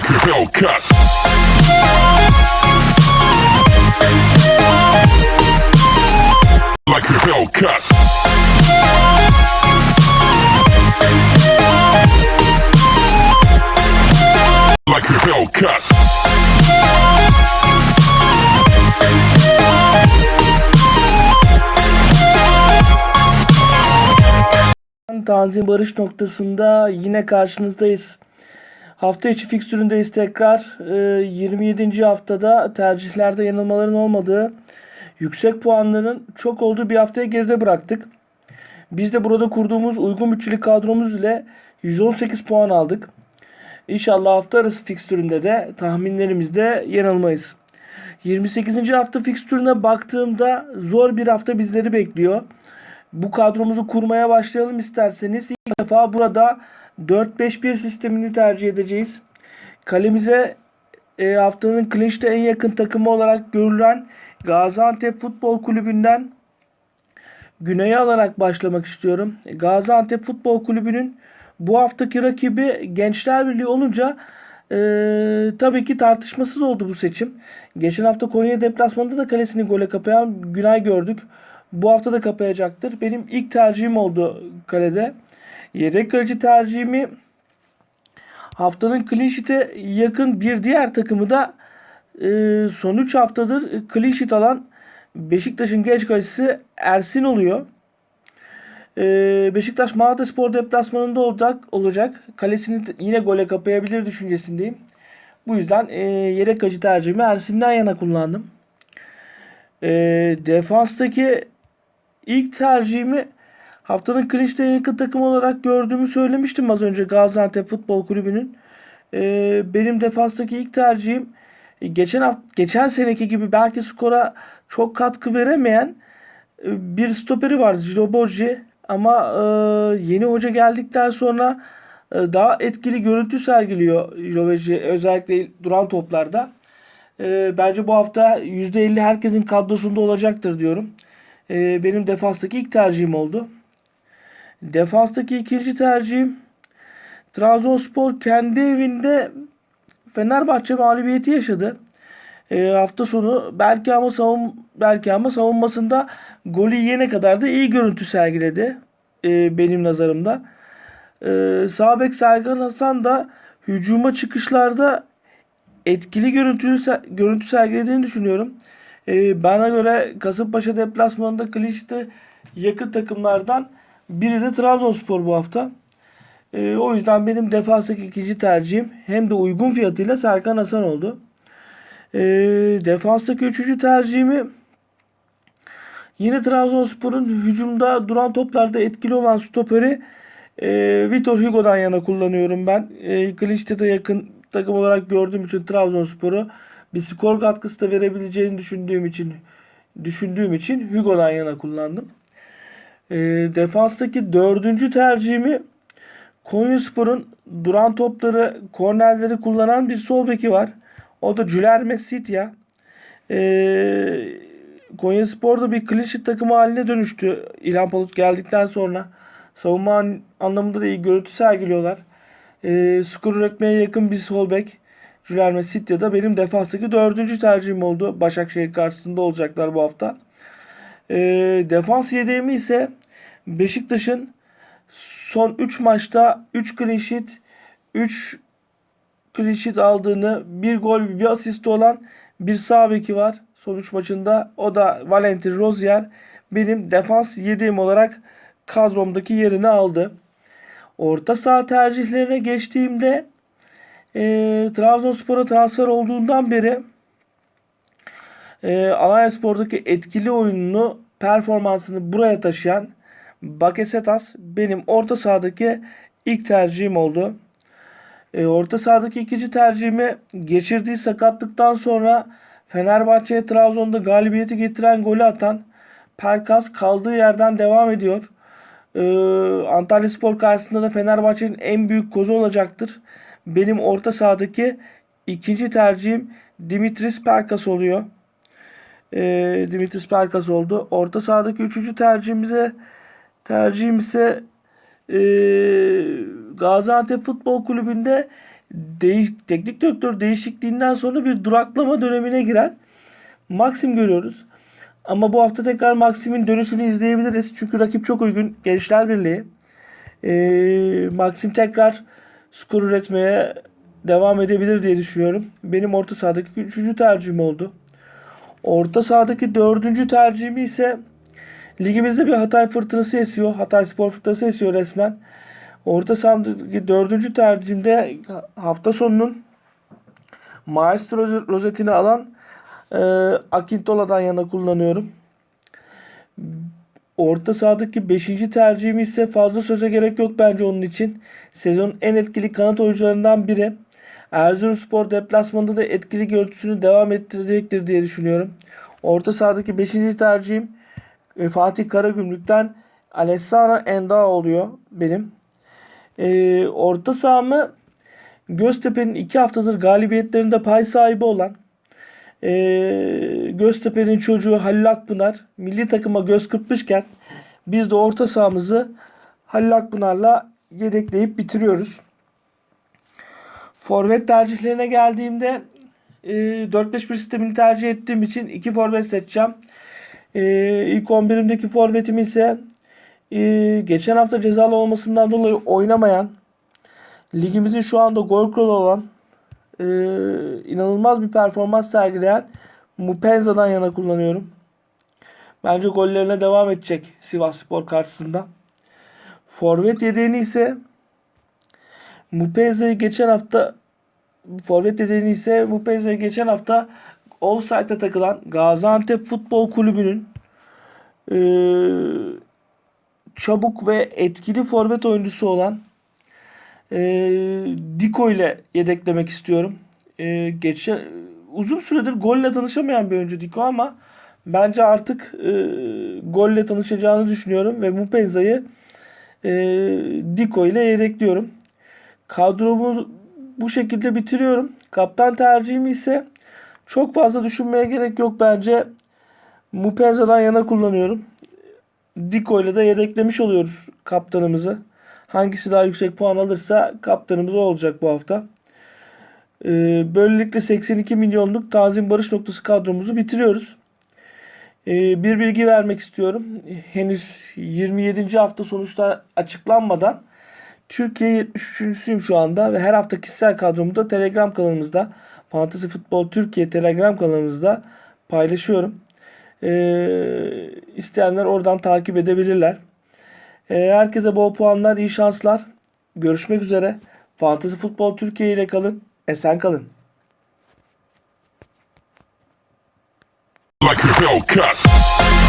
like a Hellcat. Like a Hellcat. Like a Hellcat. Tanzim Barış noktasında yine karşınızdayız. Hafta içi fikstüründeyiz tekrar. Ee, 27. haftada tercihlerde yanılmaların olmadığı, yüksek puanların çok olduğu bir haftaya geride bıraktık. Biz de burada kurduğumuz uygun bütçeli kadromuz ile 118 puan aldık. İnşallah hafta arası fikstüründe de tahminlerimizde yanılmayız. 28. hafta fikstürüne baktığımda zor bir hafta bizleri bekliyor. Bu kadromuzu kurmaya başlayalım isterseniz. İlk defa burada 4-5-1 sistemini tercih edeceğiz. Kalemize e, haftanın clinch'te en yakın takımı olarak görülen Gaziantep Futbol Kulübü'nden Güney'e alarak başlamak istiyorum. Gaziantep Futbol Kulübü'nün bu haftaki rakibi Gençler Birliği olunca e, tabii ki tartışmasız oldu bu seçim. Geçen hafta Konya deplasmanında da kalesini gole kapayan Günay gördük. Bu hafta da kapayacaktır. Benim ilk tercihim oldu kalede. Yedek kaleci tercihimi haftanın clean yakın bir diğer takımı da e, son 3 haftadır clean sheet alan Beşiktaş'ın genç kalecisi Ersin oluyor. E, Beşiktaş Malatyaspor deplasmanında olacak, olacak. Kalesini yine gole kapayabilir düşüncesindeyim. Bu yüzden e, yedek kaleci tercihimi Ersin'den yana kullandım. E, defanstaki ilk tercihimi haftanın clinch'te yakın takım olarak gördüğümü söylemiştim az önce Gaziantep Futbol Kulübü'nün. Ee, benim defanstaki ilk tercihim e, geçen hafta, geçen seneki gibi belki skora çok katkı veremeyen e, bir stoperi vardı Ciro Borgi ama e, yeni hoca geldikten sonra e, daha etkili görüntü sergiliyor Ciro Borgi özellikle duran toplarda. E, bence bu hafta %50 herkesin kadrosunda olacaktır diyorum. Benim defanstaki ilk tercihim oldu. Defanstaki ikinci tercihim Trabzonspor kendi evinde Fenerbahçe mağlubiyeti yaşadı. E, hafta sonu belki ama savun belki ama savunmasında golü yiyene kadar da iyi görüntü sergiledi. e, benim nazarımda. E, sağ bek Serkan Hasan da hücuma çıkışlarda etkili görüntü, görüntü sergilediğini düşünüyorum. E, bana göre Kasımpaşa deplasmanında Kliş'te yakın takımlardan biri de Trabzonspor bu hafta. E, o yüzden benim defanstaki ikinci tercihim hem de uygun fiyatıyla Serkan Hasan oldu. E, defanstaki üçüncü tercihimi yine Trabzonspor'un hücumda duran toplarda etkili olan stoperi e, Vitor Hugo'dan yana kullanıyorum ben. E, Kliş'te de yakın takım olarak gördüğüm için Trabzonspor'u bir skor katkısı da verebileceğini düşündüğüm için düşündüğüm için Hugo'dan yana kullandım. E, defanstaki dördüncü tercihimi Konyaspor'un duran topları, kornerleri kullanan bir sol beki var. O da Cülerme Sitya. Ee, Konyaspor da bir klişe takımı haline dönüştü. İlhan Palut geldikten sonra. Savunma an- anlamında da iyi görüntü sergiliyorlar. Ee, skor üretmeye yakın bir sol bek. Cülerme Sitya da benim defanstaki dördüncü tercihim oldu. Başakşehir karşısında olacaklar bu hafta. Ee, defans yedeğimi ise Beşiktaş'ın son 3 maçta 3 clean sheet, 3 clean sheet aldığını, bir gol bir asist olan bir sağ beki var son 3 maçında. O da Valentin Rozier benim defans yediğim olarak kadromdaki yerini aldı. Orta saha tercihlerine geçtiğimde e, Trabzonspor'a transfer olduğundan beri e, Alanyaspor'daki etkili oyununu, performansını buraya taşıyan Bakasetas benim orta sahadaki ilk tercihim oldu. E, orta sahadaki ikinci tercihimi geçirdiği sakatlıktan sonra Fenerbahçe'ye Trabzon'da galibiyeti getiren golü atan Perkas kaldığı yerden devam ediyor. E, Antalya Spor karşısında da Fenerbahçe'nin en büyük kozu olacaktır. Benim orta sahadaki ikinci tercihim Dimitris Perkas oluyor. E, Dimitris Perkas oldu. Orta sahadaki üçüncü tercihimize tercihim ise e, Gaziantep Futbol Kulübü'nde değiş, teknik direktör değişikliğinden sonra bir duraklama dönemine giren Maxim görüyoruz. Ama bu hafta tekrar Maxim'in dönüşünü izleyebiliriz. Çünkü rakip çok uygun. Gençler Birliği. Ee, Maxim tekrar skor üretmeye devam edebilir diye düşünüyorum. Benim orta sahadaki üçüncü tercihim oldu. Orta sahadaki dördüncü tercihimi ise ligimizde bir Hatay fırtınası esiyor. Hatay spor fırtınası esiyor resmen. Orta sahamdaki dördüncü tercihimde hafta sonunun Maestro rozetini alan e, Akintola'dan yana kullanıyorum. Orta sahadaki 5. tercihim ise fazla söze gerek yok bence onun için. Sezonun en etkili kanat oyuncularından biri. Erzurumspor deplasmanında da etkili görüntüsünü devam ettirecektir diye düşünüyorum. Orta sahadaki 5. tercihim e, Fatih Karagümrük'ten Alessandro Enda oluyor benim. E, orta sahamı Göztepe'nin 2 haftadır galibiyetlerinde pay sahibi olan e, Göztepe'nin çocuğu Halil Akpınar milli takıma göz kırpmışken biz de orta sahamızı Halil Akpınar'la yedekleyip bitiriyoruz. Forvet tercihlerine geldiğimde e, 4-5-1 sistemini tercih ettiğim için iki forvet seçeceğim. E, ilk 11'imdeki forvetim ise e, geçen hafta cezalı olmasından dolayı oynamayan ligimizin şu anda gol kralı olan e, inanılmaz bir performans sergileyen Mupenza'dan yana kullanıyorum. Bence gollerine devam edecek Sivas Spor karşısında. Forvet yedeğini ise Mupenza'yı geçen hafta forvet yedeğini ise Mupenza'yı geçen hafta offside'e takılan Gaziantep Futbol Kulübü'nün e, çabuk ve etkili forvet oyuncusu olan e, Diko ile yedeklemek istiyorum. E, geçen uzun süredir golle tanışamayan bir oyuncu Diko ama bence artık e, golle tanışacağını düşünüyorum ve Mupenza'yı e, Diko ile yedekliyorum. Kadromu bu şekilde bitiriyorum. Kaptan tercihim ise çok fazla düşünmeye gerek yok bence. Mupenza'dan yana kullanıyorum. Diko ile de yedeklemiş oluyoruz kaptanımızı. Hangisi daha yüksek puan alırsa kaptanımız olacak bu hafta. Ee, böylelikle 82 milyonluk Tazim Barış noktası kadromuzu bitiriyoruz. Ee, bir bilgi vermek istiyorum. Henüz 27. hafta sonuçta açıklanmadan Türkiye 73.süyüm şu anda ve her hafta kişisel kadromu da Telegram kanalımızda Fantasy Futbol Türkiye Telegram kanalımızda paylaşıyorum. Ee, isteyenler oradan takip edebilirler. Ee, herkese bol puanlar, iyi şanslar. Görüşmek üzere. Fantasy Futbol Türkiye ile kalın. Esen kalın. like a.